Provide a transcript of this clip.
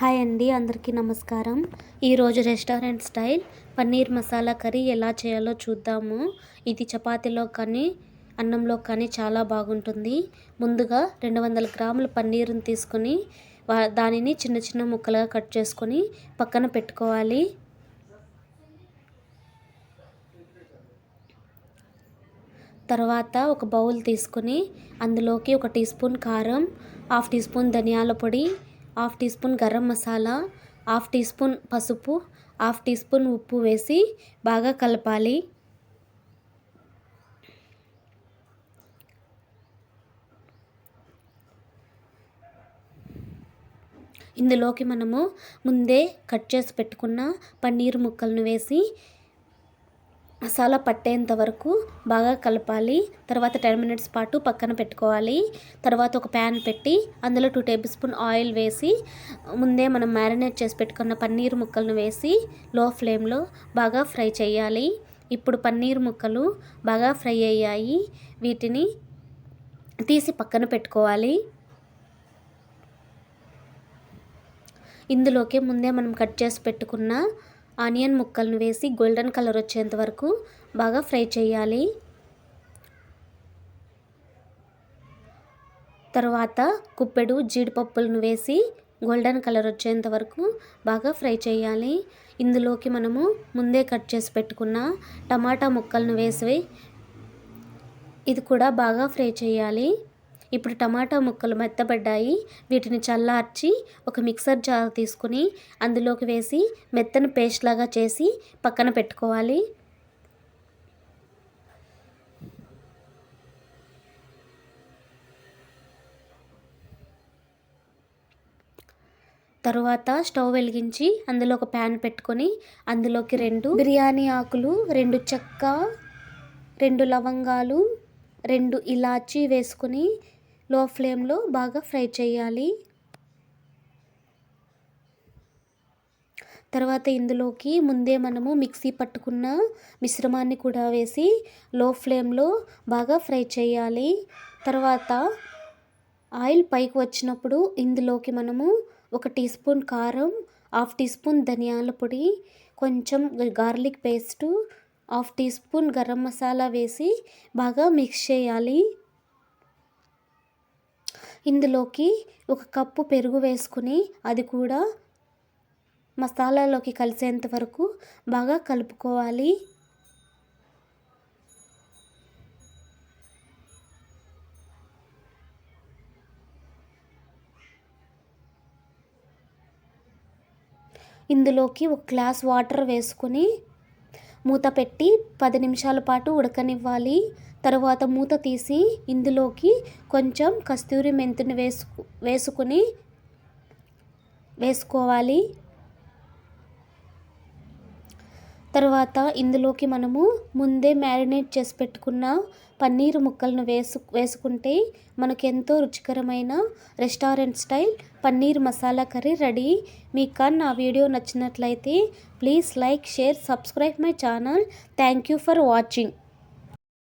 Hi అండి అందరికీ నమస్కారం. ఈరోజు restaurant style paneer masala curry ఎలా చేయాలో చూద్దాము. ఇది చపాతీలో కానీ అన్నంలో కానీ చాలా బాగుంటుంది. ముందుగా రెండు వందల గ్రాముల పన్నీరుని తీసుకొని దానిని చిన్న చిన్న ముక్కలుగా కట్ చేసుకొని పక్కన పెట్టుకోవాలి. తర్వాత ఒక బౌల్ తీసుకొని అందులోకి ఒక టీ స్పూన్ కారం హాఫ్ టీ స్పూన్ ధనియాల పొడి half teaspoon garam masala half teaspoon పసుపు హాఫ్ టీ స్పూన్ ఉప్పు వేసి బాగా కలపాలి. ఇందులోకి మనము ముందే కట్ చేసి పెట్టుకున్న పన్నీర్ ముక్కలను వేసి మసాలా పట్టేంత వరకు బాగా కలపాలి. తర్వాత టెన్ మినిట్స్ పాటు పక్కన పెట్టుకోవాలి. తర్వాత ఒక ప్యాన్ పెట్టి అందులో టూ టేబుల్ స్పూన్ ఆయిల్ వేసి ముందే మనం మ్యారినేట్ చేసి పెట్టుకున్న పన్నీర్ ముక్కలను వేసి లో ఫ్లేమ్లో బాగా ఫ్రై చేయాలి. ఇప్పుడు పన్నీర్ ముక్కలు బాగా ఫ్రై అయ్యాయి. వీటిని తీసి పక్కన పెట్టుకోవాలి. ఇందులోకి ముందే మనం కట్ చేసి పెట్టుకున్న ఆనియన్ ముక్కలను వేసి గోల్డెన్ కలర్ వచ్చేంత వరకు బాగా ఫ్రై చేయాలి. తర్వాత కుప్పెడు జీడిపప్పులను వేసి గోల్డెన్ కలర్ వచ్చేంత వరకు బాగా ఫ్రై చేయాలి. ఇందులోకి మనము ముందే కట్ చేసి పెట్టుకున్న టమాటా ముక్కలను వేసి ఇది కూడా బాగా ఫ్రై చేయాలి. ఇప్పుడు టమాటా ముక్కలు మెత్తబడ్డాయి. వీటిని చల్లార్చి ఒక మిక్సర్ జార్ తీసుకుని అందులోకి వేసి మెత్తని పేస్ట్ లాగా చేసి పక్కన పెట్టుకోవాలి. తరువాత స్టవ్ వెలిగించి అందులో ఒక ప్యాన్ పెట్టుకొని అందులోకి రెండు బిర్యానీ ఆకులు రెండు చెక్క రెండు లవంగాలు రెండు ఇలాచీ వేసుకొని లో ఫ్లేమ్లో బాగా ఫ్రై చేయాలి. తర్వాత ఇందులోకి ముందే మనము మిక్సీ పట్టుకున్న మిశ్రమాన్ని కూడా వేసి లో ఫ్లేమ్లో బాగా ఫ్రై చేయాలి. తర్వాత ఆయిల్ పైకి వచ్చినప్పుడు ఇందులోకి మనము ఒక టీ స్పూన్ కారం హాఫ్ టీ స్పూన్ ధనియాల పొడి కొంచెం garlic paste half teaspoon garam masala వేసి బాగా మిక్స్ చేయాలి. ఇందులోకి ఒక కప్పు పెరుగు వేసుకుని అది కూడా మసాలాలోకి కలిసేంత వరకు బాగా కలుపుకోవాలి. ఇందులోకి ఒక గ్లాస్ వాటర్ వేసుకొని మూత పెట్టి పది నిమిషాల పాటు ఉడకనివ్వాలి. తరువాత మూత తీసి ఇందులోకి కొంచెం కస్తూరి మెంతిని వేసుకు వేసుకుని వేసుకోవాలి. తర్వాత ఇందులోకి మనము ముందే మ్యారినేట్ చేసి పెట్టుకున్న పన్నీర్ ముక్కలను వేసు వేసుకుంటే మనకు ఎంతో రుచికరమైన restaurant style paneer masala curry ready. మీకు కానీ నా వీడియో నచ్చినట్లయితే please like share subscribe my channel. Thank you for watching.